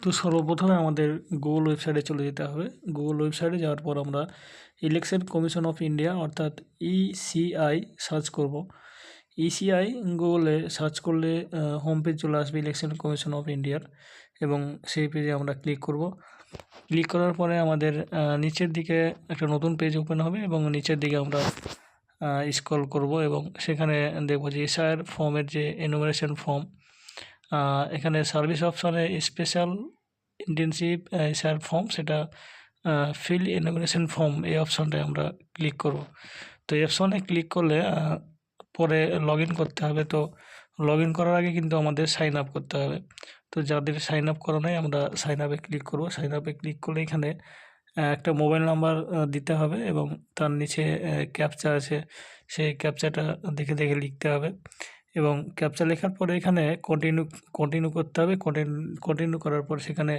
তো সর্বপ্রথমে আমাদের গুগল ওয়েবসাইটে চলে যেতে হবে। গুগল ওয়েবসাইটে যাওয়ার পর আমরা ইলেকশন কমিশন অফ ইন্ডিয়া অর্থাৎ ইসিআই সার্চ করব। ইসিআই গুগলে সার্চ করলে হোম পেজ চলে আসবে ইলেকশন কমিশন অফ ইন্ডিয়ার এবং সেই পেজে আমরা ক্লিক করব। ক্লিক করার পরে আমাদের নিচের দিকে একটা নতুন পেজ ওপেন হবে এবং নিচের দিকে আমরা স্ক্রল করব এবং সেখানে দেখব যে এসআইয়ের ফর্মের যে এনুমারেশন ফর্ম এখানে সার্ভিস অপশানে স্পেশাল ইন্টেনসিভ এসআইআর ফর্ম সেটা ফিল ইনোগ্রেশন ফর্ম এই অপশানটায় আমরা ক্লিক করব। তো এই অপশানে ক্লিক করলে পরে লগ করতে হবে। তো লগ করার আগে কিন্তু আমাদের সাইন আপ করতে হবে। তো যাদের সাইন আপ করা নেই, আমরা সাইন আপে ক্লিক করব। সাইন আপে ক্লিক করলে এখানে একটা মোবাইল নাম্বার দিতে হবে এবং তার নিচে ক্যাপচা আছে। সেই ক্যাপচাটা দেখে দেখে লিখতে হবে। এবং ক্যাপচা লেখার পরে এখানে কন্টিনিউ কন্টিনিউ করতে হবে। কন্টিনিউ করার পর সেখানে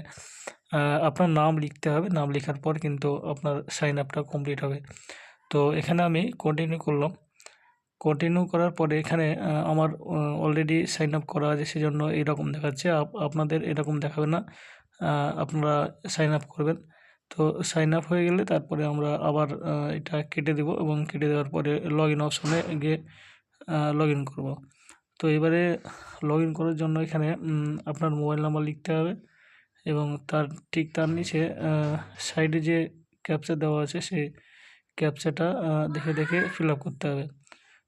আপনার নাম লিখতে হবে। নাম লেখার পর কিন্তু আপনার সাইন আপটা কমপ্লিট হবে। তো এখানে আমি কন্টিনিউ করলাম। কন্টিনিউ করার পরে এখানে আমার অলরেডি সাইন আপ করা আছে সেজন্য এরকম দেখাচ্ছে। আপনাদের এরকম দেখাবে না। আপনারা সাইন আপ করবেন। তো সাইন আপ হয়ে গেলে তারপরে আমরা আবার এটা কেটে দেবো এবং কেটে দেওয়ার পরে লগ ইন অপশনে গিয়ে লগ ইন করব। তো এবারে লগ ইন করার জন্য এখানে আপনার মোবাইল নাম্বার লিখতে হবে এবং তার ঠিক তার নিচে সাইডে যে ক্যাপচা দেওয়া আছে সেই ক্যাপচাটা দেখে দেখে ফিল করতে হবে।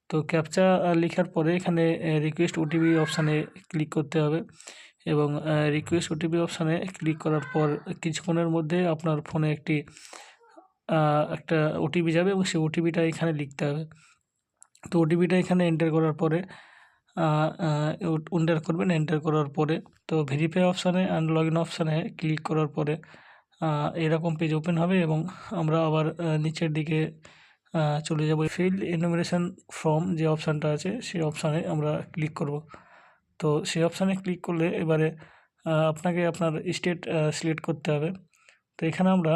তো ক্যাপচা লেখার পরে এখানে রিকোয়েস্ট ওটিপি অপশানে ক্লিক করতে হবে এবং রিকোয়েস্ট ওটিপি অপশানে ক্লিক করার পর কিছুক্ষণের মধ্যে আপনার ফোনে একটি একটা ওটিপি যাবে এবং সেই ওটিপিটা এখানে লিখতে হবে। তো ওটিপিটা এখানে এন্টার করার পরে এন্টার করবেন এন্টার করার পরে, তো ভেরিফাই অপশানে অ্যান্ড লগ ইন অপশানে ক্লিক করার পরে এরকম পেজ ওপেন হবে এবং আমরা আবার নিচের দিকে চলে যাব। ফিল এনুমেরেশন ফর্ম যে অপশানটা আছে, সেই অপশানে আমরা ক্লিক করব। তো সেই অপশানে ক্লিক করলে এবারে আপনাকে আপনার স্টেট সিলেক্ট করতে হবে। তো এখানে আমরা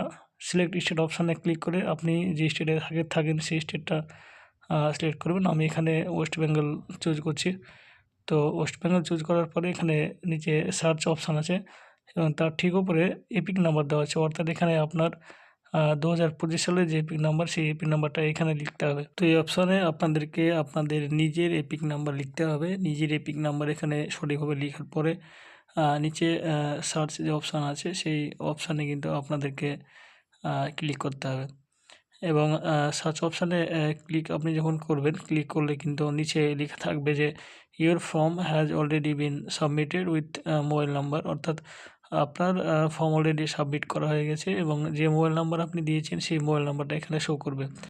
সিলেক্ট স্টেট অপশানে ক্লিক করে আপনি যে স্টেটে থাকেন, সেই স্টেটটা সিলেক্ট করবেন। আমি এখানে ওয়েস্ট বেঙ্গল চুজ করছি। তো ওয়েস্ট বেঙ্গল চুজ করার পরে এখানে নিচে সার্চ অপশান আছে এবং তার ঠিক উপরে এপিক নাম্বার দেওয়া আছে। অর্থাৎ এখানে আপনার দু হাজার পঁচিশ সালের যে এপিক নাম্বার সেই এপিক নাম্বারটা এখানে লিখতে হবে। তো এই অপশানে আপনাদেরকে আপনাদের নিজের এপিক নাম্বার লিখতে হবে। নিজের এপিক নাম্বার এখানে সঠিকভাবে লেখার পরে নিচে সার্চ যে অপশান আছে, সেই অপশানে কিন্তু আপনাদেরকে ক্লিক করতে হবে। এবং সার্চ অপশানে ক্লিক আপনি যখন করবেন ক্লিক করলে কিন্তু নিচে লেখা থাকবে যে your form has already been submitted with mobile number অর্থাৎ আপনার ফর্ম অলরেডি সাবমিট করা হয়ে গেছে এবং যে মোবাইল নাম্বার আপনি দিয়েছেন, সেই মোবাইল নাম্বারটা এখানে শো করবে।